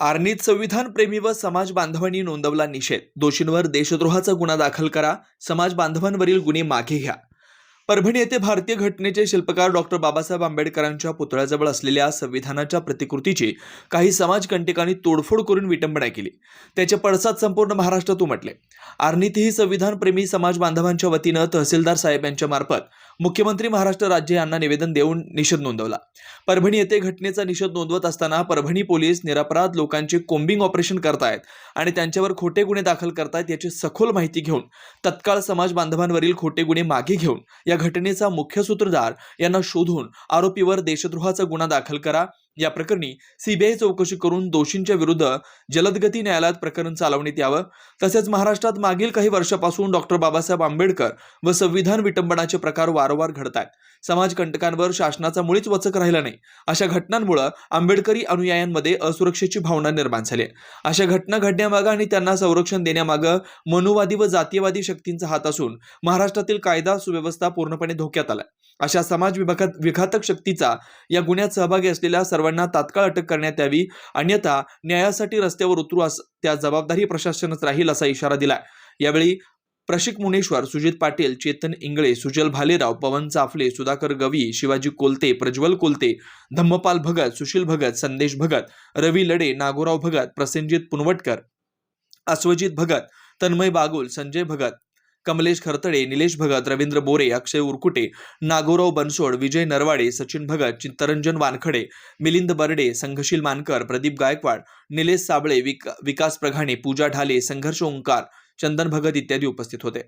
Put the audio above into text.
आर्नीत संविधान प्रेमी व समाज बांधवांनी नोंदवला निषेध. दोषींवर देशद्रोहाचा गुन्हा दाखल करा. समाज बांधवांवरील गुन्हे मागे घ्या. परभणी येथे भारतीय घटनेचे शिल्पकार डॉक्टर बाबासाहेब आंबेडकरांच्या पुतळ्याजवळ असलेल्या संविधानाच्या प्रतिकृतीची काही समाजकंटकांनी तोडफोड करून विटंबना केली. त्याचे पडसाद संपूर्ण महाराष्ट्रात उमटले. आर्नीतही संविधानप्रेमी समाज बांधवांच्या वतीनं तहसीलदार साहेब यांच्या मार्फत मुख्यमंत्री महाराष्ट्र राज्य यांना निवेदन देऊन निषेध नोंदवला. परभणी येथे घटनेचा निषेध नोंदवत असताना परभणी पोलीस निरपराध लोकांचे कोम्बिंग ऑपरेशन करतायत आणि त्यांच्यावर खोटे गुन्हे दाखल करतायत याची सखोल माहिती घेऊन तत्काळ समाज बांधवांवरील खोटे गुन्हे मागे घेऊन या घटनेचा मुख्य सूत्रधार यांना शोधून आरोपीवर देशद्रोहाचा गुन्हा दाखल करा. या प्रकरणी सीबीआय चौकशी करून दोषींच्या विरुद्ध जलदगती न्यायालयात प्रकरण चालवण्यात यावं. तसेच महाराष्ट्रात मागील काही वर्षापासून डॉक्टर बाबासाहेब आंबेडकर व संविधान विटंबनाचे प्रकार वारंवार घडत आहेत समाजकंटकांवर शासनाचा मुळीच वचक राहिला नाही. अशा घटनांमुळे आंबेडकरी अनुयायांमध्ये असुरक्षेची भावना निर्माण झाली अशा घटना घडण्यामागं आणि त्यांना संरक्षण देण्यामागं मनुवादी व जातीयवादी शक्तींचा हात असून महाराष्ट्रातील कायदा सुव्यवस्था पूर्णपणे धोक्यात आलाय. अशा समाज विभागात विघातक शक्तीचा या गुन्ह्यात सहभागी असलेल्या सर्वांना तात्काळ अटक करण्यात यावी. अन्यथा न्यायासाठी रस्त्यावर उतरू अस त्या जबाबदारी प्रशासनच राहील असा इशारा दिला यावेळी प्रशिक मुनेश्वर सुजित पाटील चेतन इंगळे सुजल भालेराव पवन चाफले सुधाकर गवी शिवाजी कोलते प्रज्वल कोलते धम्मपाल भगत सुशील भगत संदेश भगत रवी लडे नागोराव भगत प्रसेनजित पुनवटकर अस्वजित भगत तन्मय बागुल संजय भगत कमलेश खरतडे निलेश भगत रवींद्र बोरे अक्षय उरकुटे नागोराव बनसोड विजय नरवाडे सचिन भगत चित्तरंजन वानखडे मिलिंद बर्डे संघशील मानकर प्रदीप गायकवाड निलेश साबळे विक विकास प्रघाणे पूजा ढाले संघर्ष ओंकार चंदन भगत इत्यादी उपस्थित होते.